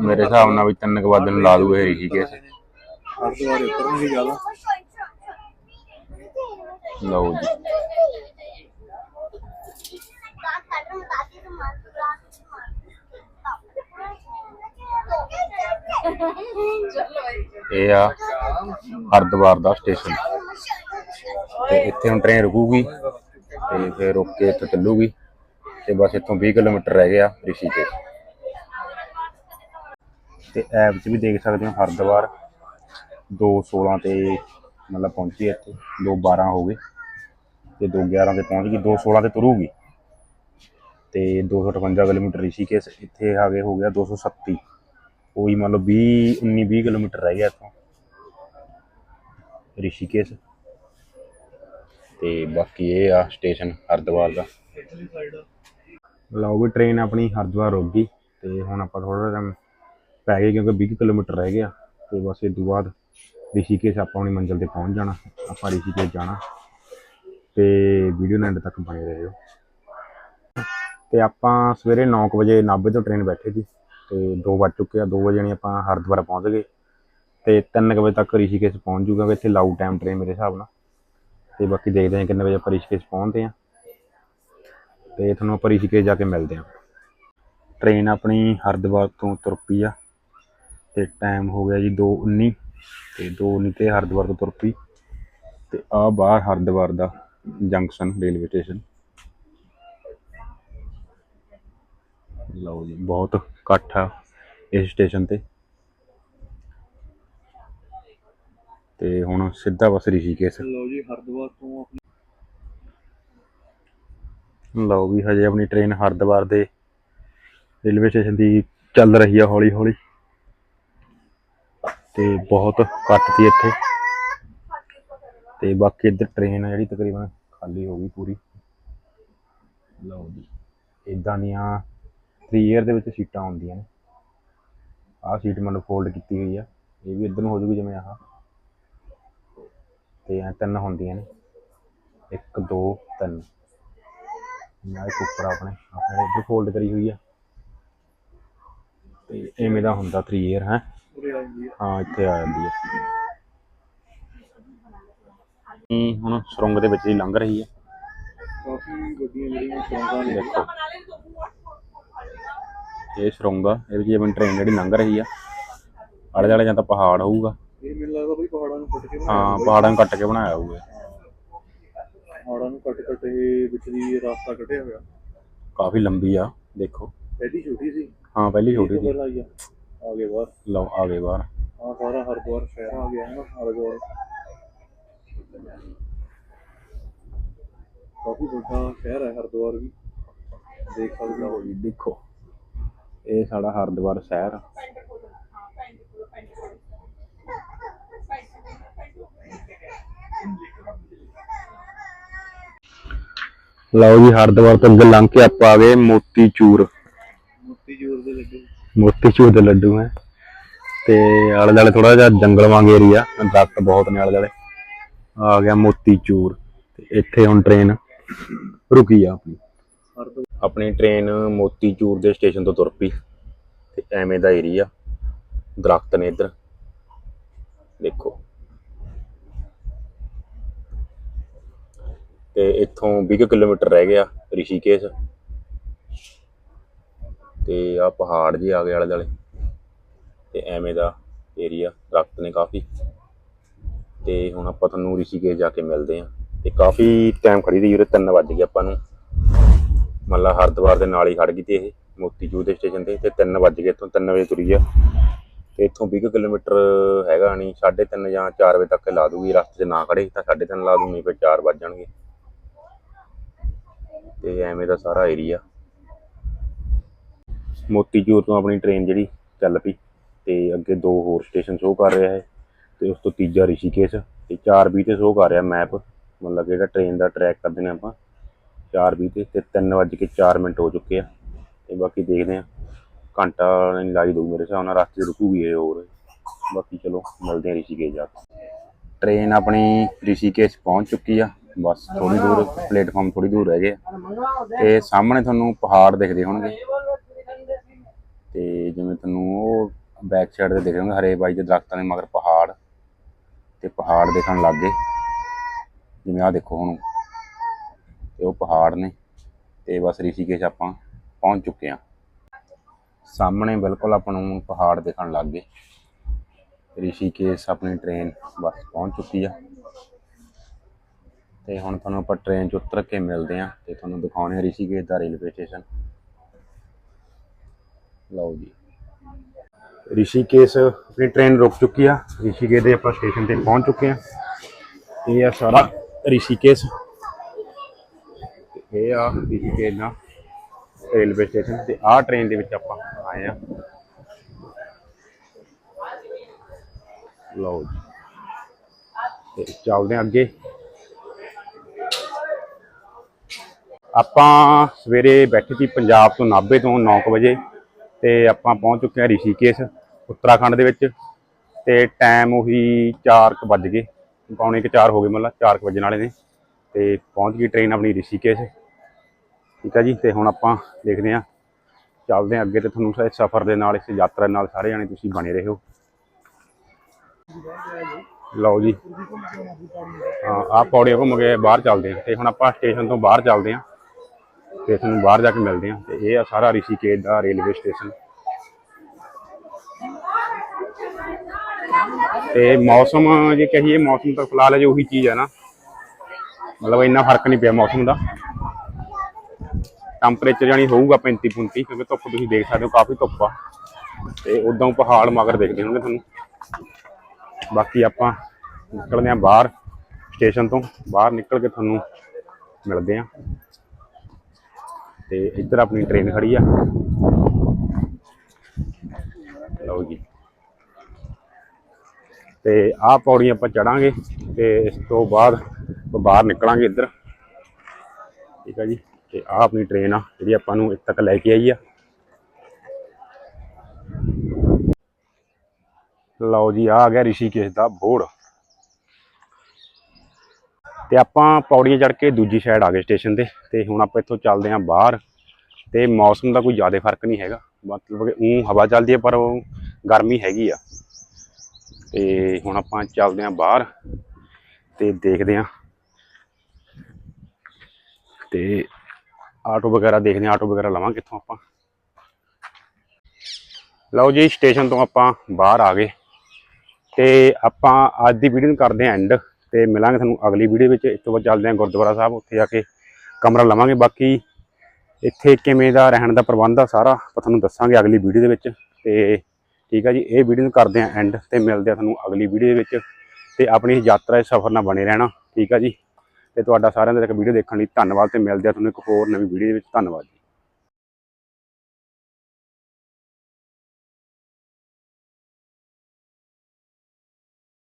ਮੇਰੇ ਹਿਸਾਬ ਨਾਲ ਵੀ 3 ਵਜੇ ਨੂੰ ਲਾ ਦੂ ਇਹ ਰਿਸ਼ੀਕੇਸ਼ ਹਰਿਦੁਆਰ ਉਤਰਨਗੇ ਜ਼ਿਆਦਾ। ਲਓ ਜੀ। ਇਹ ਆ ਹਰਿਦੁਆਰ ਦਾ ਸਟੇਸ਼ਨ। ਤੇ ਇੱਥੇ ਹੁਣ ਟ੍ਰੇਨ ਰੁਕੂਗੀ ਤੇ ਫਿਰ ਰੁਕ ਕੇ ਇੱਥੇ ਚੱਲੂਗੀ। ਤੇ ਬਸ ਇੱਥੋਂ 20 ਕਿਲੋਮੀਟਰ ਰਹਿ ਗਿਆ ਰਿਸ਼ੀਕੇਸ਼ ਤੇ। ਐਪ 'ਚ ਵੀ ਦੇਖ ਸਕਦੇ ਹੋ ਹਰਿਦੁਆਰ 216 ਤੇ ਮਤਲਬ ਪਹੁੰਚੀ ਇੱਥੇ 212 ਹੋ ਗਏ ਤੇ 211 ਤੇ ਪਹੁੰਚ ਗਈ 216 ਤੇ ਤੁਰੂਗੀ ਤੇ 258 ਕਿਲੋਮੀਟਰ ਰਿਸ਼ੀਕੇਸ਼ ਇੱਥੇ ਆ ਗਏ ਹੋ ਗਿਆ 237 ਉਹੀ ਮੰਨ ਲਓ 20 19 20 ਕਿਲੋਮੀਟਰ ਰਹਿ ਗਿਆ ਇੱਥੋਂ। ਰਿਸ਼ੀਕੇਸ਼। ਤੇ ਬਾਕੀ ਇਹ ਆ ਸਟੇਸ਼ਨ ਹਰਿਦੁਆਰ ਦਾ। ਲਓ ਵੀ ਟ੍ਰੇਨ ਆਪਣੀ ਹਰਿਦੁਆਰ ਰੁਕ ਗਈ ਤੇ ਹੁਣ ਆਪਾਂ ਥੋੜਾ ਜਿਹਾ ਪੈ ਗਏ ਕਿਉਂਕਿ 20 ਕਿਲੋਮੀਟਰ ਰਹਿ ਗਿਆ ਤੇ ਬਸ ਇਹ ਤੋਂ ਬਾਅਦ ਰਿਸ਼ੀਕੇਸ਼ ਆਪਾਂ ਆਪਣੀ ਮੰਜ਼ਿਲ ਤੇ ਪਹੁੰਚ ਜਾਣਾ, ਆਪਾਂ ਰਿਸ਼ੀਕੇਸ਼ ਜਾਣਾ ਤੇ ਵੀਡੀਓ ਨੂੰ ਤੱਕ ਬਣੇ ਰਹੋ ਤੇ ਆਪਾਂ ਸਵੇਰੇ 9 ਕੁ ਵਜੇ ਨਾਭੇ ਤੋਂ ਟ੍ਰੇਨ ਬੈਠੇ ਸੀ ਤੇ 2 ਵੱਜ ਚੁੱਕੇ ਆ 2 ਵਜੇ ਨਹੀਂ ਆਪਾਂ ਹਰਿਦੁਆਰ ਪਹੁੰਚ ਗਏ ਤੇ 3 ਵਜੇ ਤੱਕ ਰਿਸ਼ੀਕੇਸ਼ ਪਹੁੰਚ ਜੂਗਾ ਇੱਥੇ ਲਾਊ ਟਾਈਮ ਟ੍ਰੇਨ ਮੇਰੇ ਹਿਸਾਬ ਨਾਲ। ਤੇ ਬਾਕੀ ਦੇਖਦੇ ਹਾਂ ਕਿੰਨੇ ਵਜੇ ਆਪਾਂ ਰਿਸ਼ੀਕੇਸ਼ ਪਹੁੰਚਦੇ ਆ ਤੇ ਤੁਹਾਨੂੰ ਆਪਾਂ ਰਿਸ਼ੀਕੇਸ਼ ਜਾ ਕੇ ਮਿਲਦੇ ਹਾਂ। ਟ੍ਰੇਨ ਆਪਣੀ ਹਰਿਦੁਆਰ ਤੋਂ ਤੁਰ ਪਈ ਆ ਤੇ ਟਾਈਮ ਹੋ ਗਿਆ ਜੀ 2:19 ਤੇ 2:19 ਤੇ ਹਰਿਦੁਆਰ ਤੋਂ ਤੁਰ ਪਈ ਤੇ ਆ ਬਾਹਰ ਹਰਿਦੁਆਰ ਦਾ ਜੰਕਸ਼ਨ ਰੇਲਵੇ ਸਟੇਸ਼ਨ ਲਓ ਜੀ, ਬਹੁਤ ਇਕੱਠ ਆ ਇਸ ਸਟੇਸ਼ਨ ਤੇ। ਤੇ ਹੁਣ ਸਿੱਧਾ ਬਸ ਰਿਸ਼ੀਕੇਸ਼। ਲਓ ਜੀ, ਹਰਿਦੁਆਰ ਤੋਂ ਲਓ ਵੀ ਹਜੇ ਆਪਣੀ ਟ੍ਰੇਨ ਹਰਿਦੁਆਰ ਦੇ ਰੇਲਵੇ ਸਟੇਸ਼ਨ ਦੀ ਚੱਲ ਰਹੀ ਆ ਹੌਲੀ ਹੌਲੀ। ਤੇ ਬਹੁਤ ਘੱਟ ਸੀ ਇੱਥੇ। ਤੇ ਬਾਕੀ ਇੱਧਰ ਟ੍ਰੇਨ ਆ ਜਿਹੜੀ ਤਕਰੀਬਨ ਖਾਲੀ ਹੋ ਗਈ ਪੂਰੀ। ਲਓ ਜੀ ਇਦਾਂ ਦੀਆਂ 3 ਇਅਰ ਦੇ ਵਿੱਚ ਸੀਟਾਂ ਹੁੰਦੀਆਂ ਨੇ। ਆਹ ਸੀਟ ਮਤਲਬ ਫੋਲਡ ਕੀਤੀ ਹੋਈ ਆ। ਇਹ ਵੀ ਇੱਧਰ ਨੂੰ ਹੋ ਜੂਗੀ ਜਿਵੇਂ ਆਹ। ਤੇ ਐ ਤਿੰਨ ਹੁੰਦੀਆਂ ਨੇ। 1 2 3 ਨਾ ਇੱਕ ਉੱਪਰ ਆਪਣੇ ਆਪਣੇ ਇੱਧਰ ਫੋਲਡ ਕਰੀ ਹੋਈ ਆ। ਤੇ ਐਵੇਂ ਦਾ ਹੁੰਦਾ 3 ਇਅਰ ਹੈ? ਹੈ ਇੱਥੇ ਆ ਜਾਂਦੀ ਹੈ ਹੁਣ ਸੁਰੰਗ ਦੇ ਵਿੱਚ ਦੀ ਲੰਘ ਰਹੀ ਹੈ ਕਾਫੀ ਵੱਡੀਆਂ ਜਿਹੜੀਆਂ ਸੁਰੰਗਾਂ ਨੇ। ਦੇਖੋ। ਇਹ ਸੁਰੰਗ ਇਹਦੇ ਵਿੱਚ ਆਪਣੀ ਟ੍ਰੇਨ ਜਿਹੜੀ ਲੰਘ ਰਹੀ ਆ। ਆਲੇ ਦੁਆਲੇ ਜਾਂ ਤਾਂ ਪਹਾੜ ਹੋਊਗਾ। ਇਹ ਮੈਨੂੰ ਲੱਗਦਾ ਬਈ ਪਹਾੜਾਂ ਨੂੰ ਕੱਟ ਕੇ ਬਣਾਇਆ ਹਾਂ ਪਹਾੜਾਂ ਨੂੰ ਕੱਟ ਕੇ ਬਣਾਇਆ ਹੋਊਗਾ। ਪਹਾੜਾਂ ਨੂੰ ਕੱਟ ਕੱਟ ਇਹ ਵਿੱਚ ਦੀ ਰਸਤਾ ਕੱਢਿਆ ਹੋਇਆ। ਕਾਫੀ ਲੰਬੀ ਆ ਦੇਖੋ। ਪਹਿਲੀ ਛੋਟੀ ਸੀ। ਹਾਂ ਪਹਿਲੀ ਛੋਟੀ ਸੀ। ਪਹਿਲਾਂ ਆ। ਆ ਗਏ ਬਾਹਰ। ਲਓ ਆ ਗਏ ਬਾਹਰ। ਆ ਸਾਰਾ ਹਰਿਦੁਆਰ ਸ਼ਹਿਰ ਆ ਗਿਆ ਹੈ ਨਾ ਹਰਿਦੁਆਰ। ਕਾਫੀ ਵੱਡਾ ਸ਼ਹਿਰ ਹੈ ਹਰਿਦੁਆਰ ਵੀ। ਦੇਖ ਸਕਦੇ ਹੋ। ਜੀ ਦੇਖੋ। ਇਹ ਸਾਡਾ ਹਰਿਦੁਆਰ ਸ਼ਹਿਰ ਲਓ ਜੀ ਹਰਿਦੁਆਰ ਤੋਂ ਅੱਗੇ ਲੰਘ ਕੇ ਆਪਾਂ ਆ ਗਏ ਮੋਤੀ ਚੂਰ। ਮੁੱਤੀ ਦੇ ਚੂਰ ਦੇ ਲੱਡੂ ਹੈ। ਤੇ ਆਲੇ ਦੁਆਲੇ ਥੋੜਾ ਜਿਹਾ ਜੰਗਲ ਵਾਂਗ ਏਰੀਆ ਦਰਖਤ ਬਹੁਤ ਨੇ ਆਲੇ ਦੁਆਲੇ ਆ ਗਿਆ ਮੋਤੀ ਚੂਰ। ਤੇ ਇੱਥੇ ਹੁਣ ਟ੍ਰੇਨ ਰੁਕੀ ਆ ਆਪਣੀ। ਆਪਣੀ ਟ੍ਰੇਨ ਮੋਤੀ ਚੂਰ ਦੇ ਸਟੇਸ਼ਨ ਤੋਂ ਤੁਰ ਪਈ। ਤੇ ਐਵੇਂ ਦਾ ਏਰੀਆ ਦਰਖਤ ਨੇ ਇੱਧਰ। ਦੇਖੋ। ਤੇ ਇੱਥੋਂ 20 ਕੁ ਕਿਲੋਮੀਟਰ ਰਹਿ ਗਿਆ ਰਿਸ਼ੀਕੇਸ਼। ਤੇ ਆ ਪਹਾੜ ਜੀ ਆ ਗਏ ਆਲੇ ਦੁਆਲੇ। ਤੇ ਐਵੇਂ ਦਾ ਏਰੀਆ ਦਰਖਤ ਨੇ ਕਾਫੀ। ਤੇ ਹੁਣ ਆਪਾਂ ਤੁਹਾਨੂੰ ਰਿਸ਼ੀਕੇਸ਼ ਜਾ ਕੇ ਮਿਲਦੇ ਆਂ ਤੇ ਕਾਫੀ ਟਾਈਮ ਖੜੀ ਰਹੀ ਉਰੇ 3 ਵੱਜ ਗਏ ਆਪਾਂ ਨੂੰ। ਮੱਲਾ ਹਰਿਦੁਆਰ ਦੇ ਨਾਲ ਹੀ ਖੜ ਗਈ ਤੇ ਇਹ ਮੋਤੀਜੂ ਦੇ ਸਟੇਸ਼ਨ ਤੇ। ਤੇ 3 ਵੱਜ ਗਏ ਇੱਥੋਂ 3 ਵਜੇ ਤੁਰੀ ਆ। ਤੇ ਇੱਥੋਂ 20 ਕੁ ਕਿਲੋਮੀਟਰ ਹੈਗਾ ਨਹੀਂ 3:30 ਜਾਂ 4 ਵਜੇ ਤੱਕ ਲਾ ਦੂਗੀ। ਰਸਤੇ 'ਚ ਨਾ ਖੜੇ ਤਾਂ 3:30 ਲਾ ਦੂੰਗੀ, ਫਿਰ 4 ਵੱਜ ਜਾਣਗੇ। ਤੇ ਐਵੇਂ ਦਾ ਸਾਰਾ ਏਰੀਆ ਮੋਤੀਚੂਰ ਤੋਂ ਆਪਣੀ ਟ੍ਰੇਨ ਜਿਹੜੀ ਚੱਲ ਪਈ ਤੇ ਅੱਗੇ ਦੋ ਹੋਰ ਸਟੇਸ਼ਨ ਸ਼ੋਅ ਕਰ ਰਿਹਾ ਹੈ ਤੇ ਉਸ ਤੋਂ ਤੀਜਾ ਰਿਸ਼ੀਕੇਸ਼ ਤੇ 4:20 ਤੇ ਸ਼ੋਅ ਕਰ ਰਿਹਾ ਮੈਪ ਮਤਲਬ ਕਿ ਜਿਹੜਾ ਟ੍ਰੇਨ ਦਾ ਟਰੈਕ ਕਰਦੇ ਨੇ ਆਪਾਂ 4:20 ਤੇ ਤੇ 3 ਵੱਜ ਕੇ 4 ਮਿੰਟ ਹੋ ਚੁੱਕੇ ਆ। ਤੇ ਬਾਕੀ ਦੇਖਦੇ ਆ। ਘੰਟਾ ਨਹੀਂ ਲਾਈ ਦਊ ਮੇਰੇ ਹਿਸਾਬ ਨਾਲ ਰਸਤੇ 'ਚ ਰੁਕੂਗੀ ਇਹ ਹੋਰ। ਬਾਕੀ ਚਲੋ, ਮਿਲਦੇ ਆ ਰਿਸ਼ੀਕੇਸ਼ ਜਾ ਕੇ। ਟ੍ਰੇਨ ਆਪਣੀ ਰਿਸ਼ੀਕੇਸ਼ ਪਹੁੰਚ ਚੁੱਕੀ ਆ। ਬਸ ਥੋੜੀ ਦੂਰ, ਪਲੇਟਫਾਰਮ ਥੋੜੀ ਦੂਰ ਰਹਿ ਗਏ। ਆ। ਤੇ ਸਾਹਮਣੇ ਤੁਹਾਨੂੰ ਪਹਾੜ ਦਿਖਦੇ ਹੋਣਗੇ। ਤੇ ਜਿਵੇਂ ਤੁਹਾਨੂੰ ਉਹ ਬੈਕ ਸਾਈਡ ਤੇ ਦਿਖ ਰਹੇ ਹੋਣਗੇ, ਹਰੇ ਬਾਈ ਦੇ ਦਰਖਤਾਂ ਦੇ ਮਗਰ ਪਹਾੜ। ਤੇ ਪਹਾੜ ਦੇਖਣ ਲੱਗ ਗਏ। ਜਿਵੇਂ ਆਹ ਦੇਖੋ ਹੁਣ। ਤੇ ਉਹ ਪਹਾੜ ਨੇ। ਤੇ ਬਸ ਰਿਸ਼ੀਕੇਸ਼ ਆਪਾਂ ਪਹੁੰਚ ਚੁੱਕੇ ਆ ਸਾਹਮਣੇ ਬਿਲਕੁਲ ਆਪਾਂ ਨੂੰ ਪਹਾੜ ਦੇਖਣ ਲੱਗ ਗਏ। ਰਿਸ਼ੀਕੇਸ਼ ਆਪਣੀ ਟ੍ਰੇਨ ਬਸ ਪਹੁੰਚ ਚੁੱਕੀ ਆ। ਤੇ ਹੁਣ ਤੁਹਾਨੂੰ ਆਪਾਂ ਟ੍ਰੇਨ 'ਚ ਉਤਰ ਕੇ ਮਿਲਦੇ ਆ ਤੇ ਤੁਹਾਨੂੰ ਦਿਖਾਉਣੇ ਆ ਰਿਸ਼ੀਕੇਸ਼ ਦਾ ਰੇਲਵੇ ਸਟੇਸ਼ਨ ਲਓ ਜੀ। ਰਿਸ਼ੀਕੇਸ਼ ਆਪਣੀ ਟ੍ਰੇਨ ਰੁਕ ਚੁੱਕੀ ਆ। ਰਿਸ਼ੀਕੇਸ਼ ਦੇ ਆਪਾਂ ਸਟੇਸ਼ਨ ਤੇ ਪਹੁੰਚ ਚੁੱਕੇ ਆ ਇਹ ਆ ਸਾਰਾ ਰਿਸ਼ੀਕੇਸ਼। ਤੇ ਇਹ ਆ ਰਿਸ਼ੀਕੇਸ਼ ਦਾ ਰੇਲਵੇ ਸਟੇਸ਼ਨ ਤੇ ਆਹ ਟ੍ਰੇਨ ਦੇ ਵਿੱਚ ਆਪਾਂ ਆਏ ਆ ਲਓ ਜੀ। ਤੇ ਚੱਲਦੇ ਹਾਂ ਅੱਗੇ। ਆਪਾਂ ਸਵੇਰੇ ਬੈਠੇ ਸੀ ਪੰਜਾਬ ਤੋਂ ਨਾਭੇ ਤੋਂ 9 ਵਜੇ ਤੇ ਆਪਾਂ ਪਹੁੰਚ ਚੁੱਕੇ ਹਾਂ ਰਿਸ਼ੀਕੇਸ਼ ਉੱਤਰਾਖੰਡ ਦੇ ਵਿੱਚ ਤੇ ਟਾਈਮ ਉਹੀ 4 ਕੁ ਵੱਜ ਗਏ, ਪੌਣੇ ਕੁ 4 ਹੋ ਗਏ ਮਤਲਬ 4 ਕੁ ਵਜਣ ਵਾਲੇ ਨੇ ਤੇ ਪਹੁੰਚ ਗਈ ਟ੍ਰੇਨ ਆਪਣੀ ਰਿਸ਼ੀਕੇਸ਼। ਠੀਕ ਹੈ ਜੀ, ਤੇ ਹੁਣ ਆਪਾਂ ਦੇਖਦੇ ਹਾਂ, ਚੱਲਦੇ ਹਾਂ ਅੱਗੇ ਤੇ ਤੁਹਾਨੂੰ ਇਸ ਸਫ਼ਰ ਦੇ ਨਾਲ, ਇਸ ਯਾਤਰਾ ਦੇ ਨਾਲ ਸਾਰੇ ਜਾਣੇ ਤੁਸੀਂ ਬਣੇ ਰਹੋ। ਲਓ ਜੀ। ਹਾਂ ਪੌੜੀਆਂ ਘੁੰਮ ਕੇ ਬਾਹਰ ਚੱਲਦੇ ਹਾਂ ਤੇ ਹੁਣ ਆਪਾਂ ਸਟੇਸ਼ਨ ਤੋਂ ਬਾਹਰ ਚੱਲਦੇ ਹਾਂ। ਤੇ ਤੁਹਾਨੂੰ ਬਾਹਰ ਜਾ ਕੇ ਮਿਲਦੇ ਹਾਂ। ਤੇ ਇਹ ਆ ਸਾਰਾ ਰਿਸ਼ੀਕੇਸ਼ ਦਾ ਰੇਲਵੇ ਸਟੇਸ਼ਨ। ਤੇ ਮੌਸਮ ਜੇ ਕਹੀਏ, ਮੌਸਮ ਤਾਂ ਫਿਲਹਾਲ ਅਜੇ ਉਹੀ ਚੀਜ਼ ਹੈ ਨਾ। ਮਤਲਬ ਇੰਨਾ ਫ਼ਰਕ ਨਹੀਂ ਪਿਆ ਮੌਸਮ ਦਾ। ਟੈਂਪਰੇਚਰ ਜਾਨੀ ਹੋਊਗਾ 35 35 ਕਿਉਂਕਿ ਧੁੱਪ ਤੁਸੀਂ ਦੇਖ ਸਕਦੇ ਹੋ, ਕਾਫੀ ਧੁੱਪ ਆ। ਤੇ ਉਦੋਂ ਪਹਾੜ ਮਗਰ ਦੇਖਦੇ ਹੋਣਗੇ ਤੁਹਾਨੂੰ। ਬਾਕੀ ਆਪਾਂ ਨਿਕਲਦੇ ਹਾਂ ਬਾਹਰ ਸਟੇਸ਼ਨ ਤੋਂ। ਬਾਹਰ ਨਿਕਲ ਕੇ ਤੁਹਾਨੂੰ ਮਿਲਦੇ ਹਾਂ। ਤੇ ਇੱਧਰ ਆਪਣੀ ਟ੍ਰੇਨ ਖੜੀ ਆ। ਲਓ ਜੀ। ਤੇ ਆਹ ਪੌੜੀਆਂ ਆਪਾਂ ਚੜਾਂਗੇ ਤੇ ਇਸ ਤੋਂ ਬਾਅਦ ਆਪਾਂ ਬਾਹਰ ਨਿਕਲਾਂਗੇ ਇੱਧਰ। ਠੀਕ ਆ ਜੀ। ਤੇ ਆਹ ਆਪਣੀ ਟ੍ਰੇਨ ਆ, ਜਿਹੜੀ ਆਪਾਂ ਨੂੰ ਇੱਥੇ ਤੱਕ ਲੈ ਕੇ ਆਈ ਆ। ਲਓ ਜੀ ਆ ਆ ਗਿਆ ਰਿਸ਼ੀਕੇਸ਼ ਦਾ ਬੋਰਡ ਤੇ ਆਪਾਂ ਪੌੜੀਆਂ ਚੜ੍ਹ ਕੇ ਦੂਜੀ ਸਾਈਡ ਆ ਗਏ ਸਟੇਸ਼ਨ ਤੇ ਤੇ ਹੁਣ ਆਪਾਂ ਇੱਥੋਂ ਚੱਲਦੇ ਹਾਂ ਬਾਹਰ, ਤੇ ਮੌਸਮ ਦਾ ਕੋਈ ਜ਼ਿਆਦਾ ਫ਼ਰਕ ਨਹੀਂ ਹੈਗਾ। ਮਤਲਬ ਕਿ ਉਹ ਹਵਾ ਚੱਲਦੀ ਹੈ ਪਰ ਉਹ ਗਰਮੀ ਹੈਗੀ ਆ। ਤੇ ਹੁਣ ਆਪਾਂ ਚੱਲਦੇ ਹਾਂ ਬਾਹਰ, ਤੇ ਦੇਖਦੇ ਹਾਂ। ਤੇ ਆਟੋ ਵਗੈਰਾ ਦੇਖਦੇ ਹਾਂ, ਆਟੋ ਵਗੈਰਾ ਲਵਾਂਗੇ ਕਿੱਥੋਂ ਆਪਾਂ। ਲਓ ਜੀ ਸਟੇਸ਼ਨ ਤੋਂ ਆਪਾਂ ਬਾਹਰ ਆ ਗਏ। ਤੇ ਆਪਾਂ ਅੱਜ ਦੀ ਵੀਡੀਓ ਨੂੰ ਕਰਦੇ ਹਾਂ ਐਂਡ ਤੇ ਮਿਲਾਂਗੇ ਤੁਹਾਨੂੰ ਅਗਲੀ ਵੀਡੀਓ ਵਿੱਚ। ਇਸ ਤੋਂ ਬਾਅਦ ਚੱਲਦੇ ਹਾਂ ਗੁਰਦੁਆਰਾ ਸਾਹਿਬ, ਉੱਥੇ ਜਾ ਕੇ ਕਮਰਾ ਲਵਾਂਗੇ। ਬਾਕੀ ਇੱਥੇ ਕਿਵੇਂ ਦਾ ਰਹਿਣ ਦਾ ਪ੍ਰਬੰਧ ਆ ਸਾਰਾ ਤੁਹਾਨੂੰ ਦੱਸਾਂਗੇ ਅਗਲੀ ਵੀਡੀਓ ਦੇ ਵਿੱਚ। ਤੇ ਠੀਕ ਆ ਜੀ, ਇਹ ਵੀਡੀਓ ਨੂੰ ਕਰਦੇ ਹਾਂ ਐਂਡ ਤੇ ਮਿਲਦੇ ਆ ਤੁਹਾਨੂੰ ਅਗਲੀ ਵੀਡੀਓ ਦੇ ਵਿੱਚ। ਤੇ ਆਪਣੀ ਯਾਤਰਾ ਇਸ ਸਫ਼ਰ ਨਾਲ ਬਣੇ ਰਹਿਣਾ। ਠੀਕ ਆ ਜੀ। ਤੇ ਤੁਹਾਡਾ ਸਾਰਿਆਂ ਦਾ ਇੱਕ ਵੀਡੀਓ ਦੇਖਣ ਲਈ ਧੰਨਵਾਦ ਤੇ ਮਿਲਦੇ ਆ ਤੁਹਾਨੂੰ ਇੱਕ ਹੋਰ ਨਵੀਂ ਵੀਡੀਓ ਦੇ ਵਿੱਚ। ਧੰਨਵਾਦ